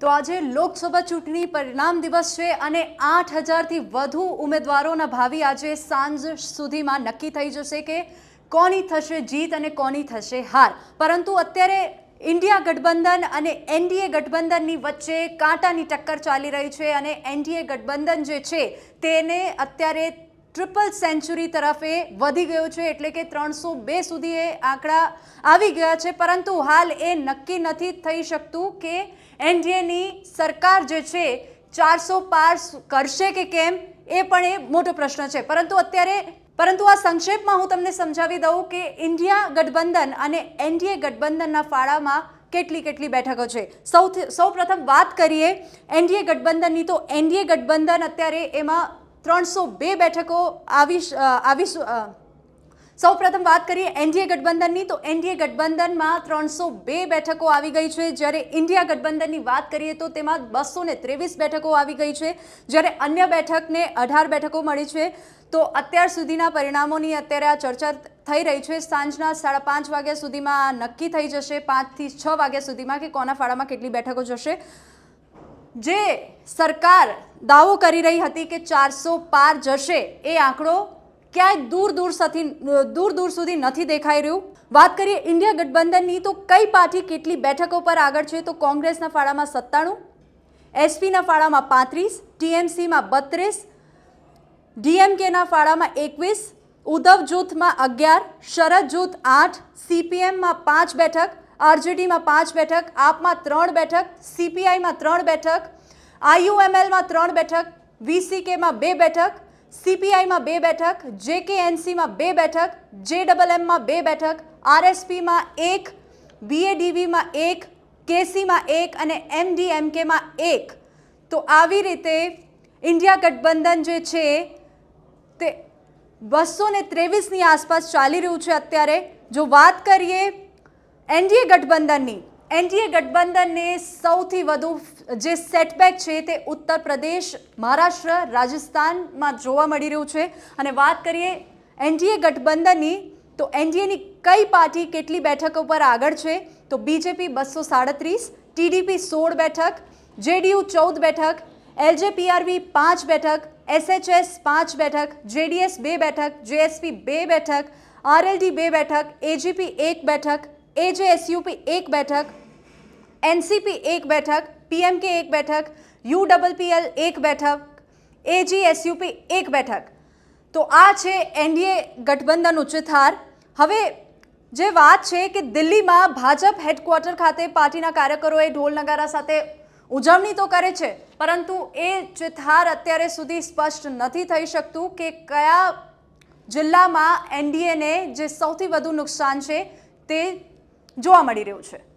તો આજે લોકસભા ચૂંટણી પરિણામ દિવસ છે અને આઠ હજારથી વધુ ઉમેદવારોના ભાવિ આજે સાંજ સુધીમાં નક્કી થઈ જશે કે કોની થશે જીત અને કોની થશે હાર. પરંતુ અત્યારે ઇન્ડિયા ગઠબંધન અને એનડીએ ગઠબંધનની વચ્ચે કાંટાની ટક્કર ચાલી રહી છે અને એનડીએ ગઠબંધન જે છે તેને અત્યારે ટ્રિપલ સેન્ચુરી તરફે વધી ગયો છે, એટલે કે ત્રણસો બે સુધી એ આંકડા આવી ગયા છે. પરંતુ હાલ એ નક્કી નથી થઈ શકતું કે એનડીએની સરકાર જે છે, ચારસો પાર કરશે કે કેમ, એ પણ એ મોટો પ્રશ્ન છે. પરંતુ અત્યારે, પરંતુ આ સંક્ષેપમાં હું તમને સમજાવી દઉં કે ઇન્ડિયા ગઠબંધન અને એનડીએ ગઠબંધનના ફાળામાં કેટલી કેટલી બેઠકો છે. સૌથી સૌ પ્રથમ વાત કરીએ, એનડીએ ગઠબંધનની તો એનડીએ ગઠબંધન અત્યારે એમાં ત્રણસો બે બેઠકો આવી આવી સૌ પ્રથમ વાત કરીએ એનડીએ ગઠબંધનની, તો એનડીએ ગઠબંધનમાં ત્રણસો બે બેઠકો આવી ગઈ છે. જ્યારે ઇન્ડિયા ગઠબંધનની વાત કરીએ તો તેમાં બસો ત્રેવીસ બેઠકો આવી ગઈ છે. જ્યારે અન્ય બેઠકને અઢાર બેઠકો મળી છે. તો અત્યાર સુધીના પરિણામોની અત્યારે આ ચર્ચા થઈ રહી છે. સાંજના સાડા પાંચ વાગ્યા સુધીમાં નક્કી થઈ જશે. પાંચથી છ વાગ્યા સુધીમાં કે કોના ફાળામાં કેટલી બેઠકો જશે. જે સરકાર દાવો કરી રહી હતી કે ચારસો પાર જશે, એ આંકડો ક્યાંય દૂર દૂર સુધી દૂર દૂર સુધી નથી દેખાઈ રહ્યું. વાત કરીએ ઇન્ડિયા ગઠબંધનની, તો કઈ પાર્ટી કેટલી બેઠકો પર આગળ છે? તો કોંગ્રેસના ફાળામાં સત્તાણું, એસપીના ફાળામાં પાંત્રીસ, ટીએમસીમાં બત્રીસ, ડીએમકેના ફાળામાં એકવીસ ઉદ્ધવ જૂથમાં અગિયાર શરદ જૂથ આઠ, સીપીએમમાં પાંચ બેઠક આરજેડીમાં પાંચ બેઠક, આપમાં ત્રણ બેઠક, સીપીઆઈમાં ત્રણ બેઠક, આઈયુએમએલમાં ત્રણ બેઠક, વીસીકેમાં બે બેઠક, સીપીઆઈમાં બે બેઠક, જેકેએનસીમાં બે બેઠક જે ડબલ એમમાં બે બેઠક, આરએસપીમાં એક, બીએડીવીમાં એક, કેસીમાં એક અને એમડીએમકેમાં એક. તો આવી રીતે ઇન્ડિયા ગઠબંધન જે છે, તે બસો ને ત્રેવીસની આસપાસ ચાલી રહ્યું છે અત્યારે. જો વાત કરીએ એનડીએ ગઠબંધનની. એનડીએ ગઠબંધનને સૌથી વધુ જે સેટબેક છે તે ઉત્તર પ્રદેશ, મહારાષ્ટ્ર, રાજસ્થાનમાં જોવા મળી રહ્યું છે. અને વાત કરીએ એનડીએ ગઠબંધનની, તો એનડીએની કઈ પાર્ટી કેટલી બેઠકો પર આગળ છે? તો બીજેપી બસો સાડત્રીસ, ટીડીપી સોળ બેઠક, જેડીયુ ચૌદ બેઠક, એલજેપીઆરવી પાંચ બેઠક, એસએચએસ પાંચ બેઠક, જેડીએસ બે બેઠક, જેએસપી બે બેઠક, આરએલડી બે બેઠક, એજીપી એક બેઠક એજેએસયુપી એક બેઠક એનસીપી એક બેઠક પીએમકે એક બેઠક યુ ડબલ એક બેઠક એજીએસયુપી એક બેઠક તો આ છે એનડીએ ગઠબંધન ઉચ્ચથાર હવે જે વાત છે કે દિલ્હીમાં ભાજપ હેડક્વાર્ટર ખાતે પાર્ટીના કાર્યકરોએ ઢોલ નગારા સાથે ઉજવણી તો કરે છે, પરંતુ એ ચિથાર અત્યારે સુધી સ્પષ્ટ નથી થઈ શકતું કે કયા જિલ્લામાં એનડીએને જે સૌથી વધુ નુકસાન છે તે જોવા મળી રહ્યું છે.